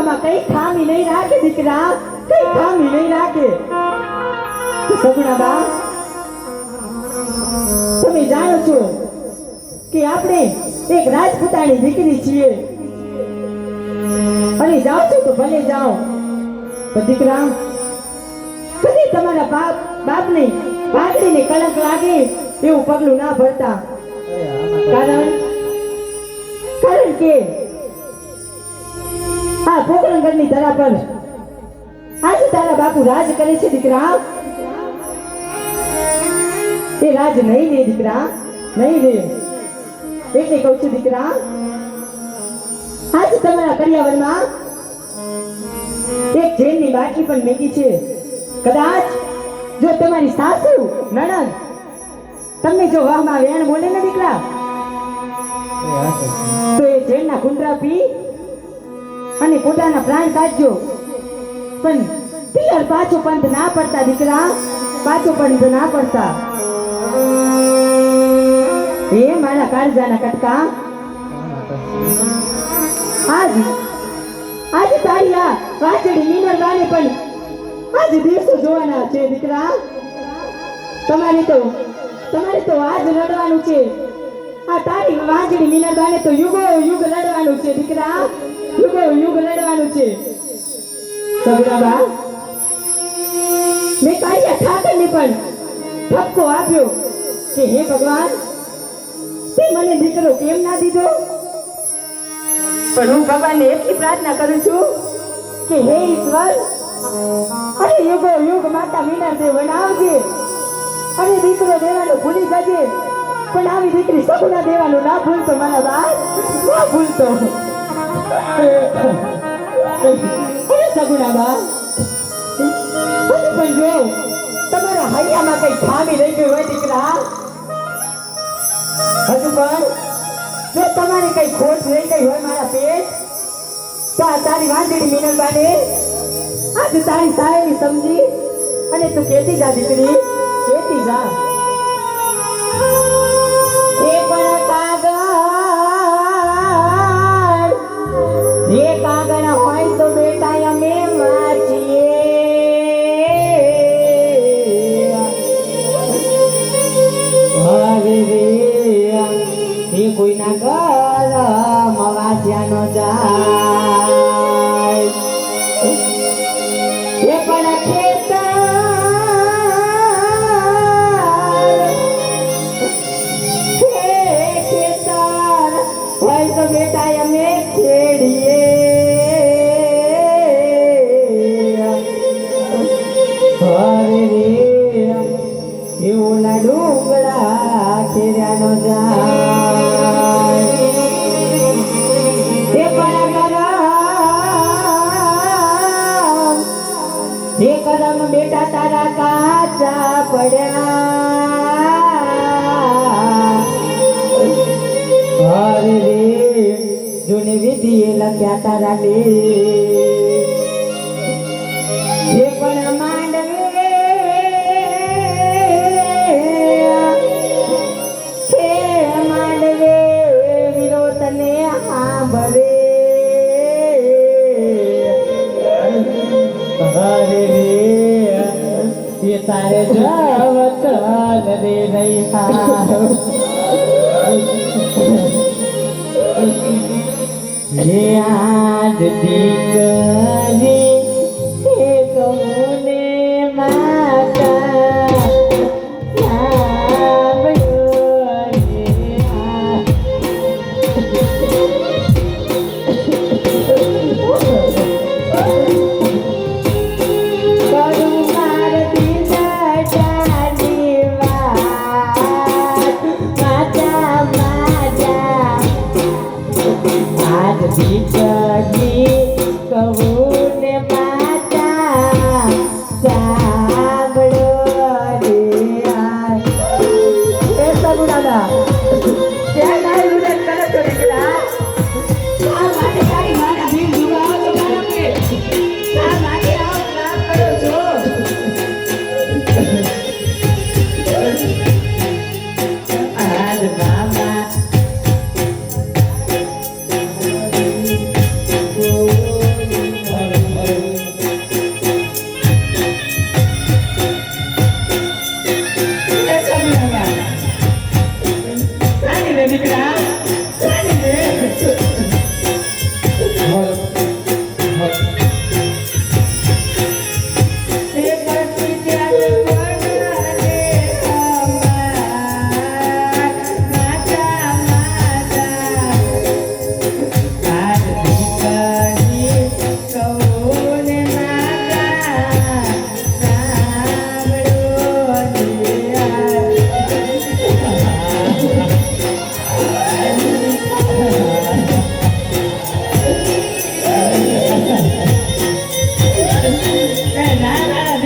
કરવામાં કઈ ખામી નહીં રાખે દીકરા. કઈ ખામી નહીં રાખે. સગુણા બા તમે જાણો છો કે આપણે એક રાજપૂતાની દીકરી છીએ. અને જાઓ છો તો ભલે જાઓ. પણ દીકરા કદી તમારા બાપ બાપને ભાગડીને કલંક લાગે એવું પગલું ના ભરતા. કારણ કારણ કે આ પોકરણગઢની ધરા પર. આજે તારા બાપુ રાજ કરે છે, દીકરા. એ રાજ નહીં રે દીકરા. નહીં રે એટલે કહું છું, દીકરા, આજે તમારા કર્યાવરમાં એક જેલની બાટલી પણ મેગી છે. કદાચ જો તમારી સાસુ, નણંદ, તમને જો વાહમાં વેણ બોલે ને, દીકરા, તો એ જેલના કુંડરા પી અને પોતાના પ્રાણ કાઢજો. પણ પિયર પાછો પંથ ના પડતા દીકરા, પાછો પંથ ના પડતા. એ મારા કાળજાના કટકા. આજ આજ તારી આ વાંચડી નીનરબાને પણ આજ દિવસો જોવાના છે દીકરા. તમારે તો તમારે તો આજ લડવાનું છે. આ તારી વાંચડી નીનરબાને તો યુગો યુગ લડવાનું છે દીકરા. યુગો યુગ લડવાનું છે સગડાબા મેં કાળિયા ઠાકરને પણ ઠપકો આપ્યો કે હે ભગવાન તે મને દીકરો કેમ ના દીધો પણ હું ભગવાનને એટલી પ્રાર્થના કરું છું કે હે ઈશ્વર અરે યુગો યુગ માતા મીના દેવ બનાવજે અને દીકરો દેવાનું ભૂલી જજે પણ આવી દીકરી સગુણા દેવાનું ના ભૂલતો મારા બાપ ના ભૂલતો અરે સગુણા બા હજુ પણ જો તમારા હૈયામાં કઈ ખામી રહી ગઈ હોય દીકરા? હજુ પણ જો, તમારી કઈ ખોટ રહી ગઈ હોય મારા પેટ? તો આ તારી વાંદડી મીનલબાને આજ તારી સારી સમજી? અને તું કેતી જા દીકરી, કેતી જા. એ કોઈના ગરમ વાંચ્યા ન જાય. એ પણ ખેતર. હોય તો બેટા અમે ખેડીએ. એવું ના ડુંગળા ખેર્યાનો જાય. કરમ બેટા તારા કાચા પડ્યા. હરે રે, જૂની વિધિએ લખ્યા તારા લે હે પણ માંડવે એ તારે જવત રે રહી જે આજ માતા આજ દીકરી કહું 来来来。